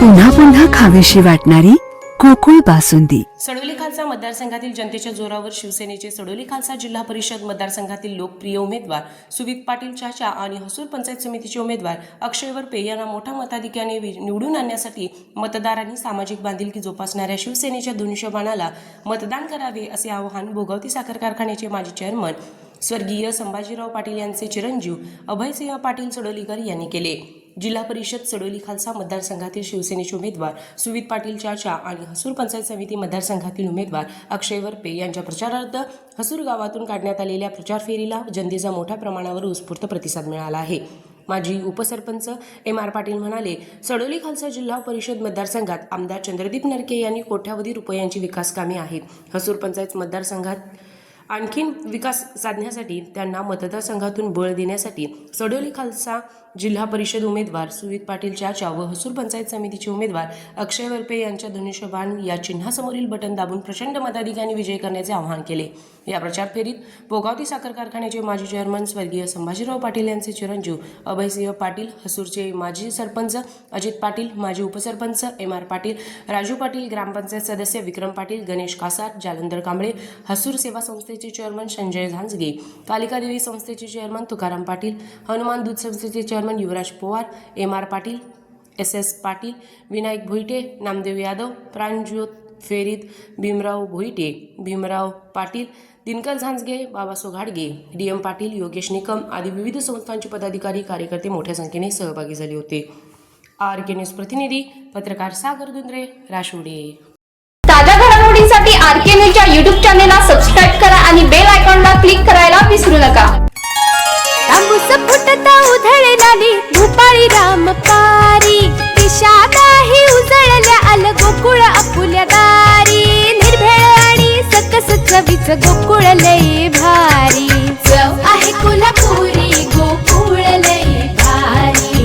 पुन्हा पुन्हा खावीशी वाटणारी कोकुळ बासुंदी. सडोली खालसा मतदारसंघातील जनतेच्या जोरावर शिवसेनेचे सडोली खालसा जिल्हा परिषद मतदारसंघातील लोकप्रिय उमेदवार सुवित पाटील चाचा आणि हसूर पंचायत समितीचे उमेदवार अक्षय वरपे यांना मोठ्या मताधिक्याने निवडून आणण्यासाठी मतदारांनी सामाजिक बांधिलकी जोपासणाऱ्या शिवसेनेच्या धनुष्यबाणाला मतदान करावे असे आवाहन भोगावती साखर कारखान्याचे माजी चेअरमन स्वर्गीय संभाजीराव पाटील यांचे चिरंजीव अभयसिंह पाटील सडोलीकर यांनी केले. जिल्हा परिषद सडोली खालसा मतदारसंघातील शिवसेनेचे उमेदवार सुवित पाटील चाचा आणि हसूर पंचायत समिती मतदारसंघातील उमेदवार अक्षय वरपे यांच्या प्रचारार्थ हसूर गावातून काढण्यात आलेल्या प्रचार फेरीला जनतेचा मोठ्या प्रमाणावर उत्स्फूर्त प्रतिसाद मिळाला आहे. माजी उपसरपंच एम आर पाटील म्हणाले सडोली खालसा जिल्हा परिषद मतदारसंघात आमदार चंद्रदीप नरके यांनी कोट्यावधी रुपयांची विकास कामे आहेत. हसूर पंचायत मतदारसंघात आणखीन विकास साधण्यासाठी त्यांना मतदारसंघातून बळ देण्यासाठी सडोली खालसा जिल्हा परिषद उमेदवार सुवित पाटील चाचा व हसूर पंचायत समितीचे उमेदवार अक्षय वरपे यांच्या धनुष्यबाण या चिन्हासमोरील बटन दाबून प्रचंड मताधिकांनी विजय करण्याचे आवाहन केले. या प्रचार फेरीत पोगावती साखर कारखान्याचे माजी चेअरमन स्वर्गीय संभाजीराव पाटील यांचे चिरंजीव अभयसिंह पाटील हसूरचे माजी सरपंच अजित पाटील माजी उपसरपंच एम आर पाटील राजू पाटील ग्रामपंचायत सदस्य विक्रम पाटील गणेश कासार जालंधर कांबळे हसूर सेवा संस्थेचे चेअरमन संजय झांजगे कालिका देवी संस्थेचे चेअरमन तुकाराम पाटील हनुमान दूध संस्थेचे chairman Yuvraj Pawar M R Patil S S Patil Vinayak Bhuite Namdev Yadav प्राणज्योत फेरीत भीमराव भोईटे भीमराव पाटील दिनकर झांजगे बाबासो घाडगे डी एम पाटील योगेश निकम आदी विविध संस्थांचे पदाधिकारी कार्यकर्ते मोठ्या संख्येने सहभागी झाले होते. आर के न्यूज प्रतिनिधी पत्रकार सागर दुंद्रे राशोडे. ताज्या घडामोडींसाठी आर के न्यूजच्या युट्यूब चॅनेलला सबस्क्राईब करा आणि बेल आयकॉनला क्लिक करायला विसरू नका. तांबूस फुटता उधळणारी भूपाळी रामपारी. दिशा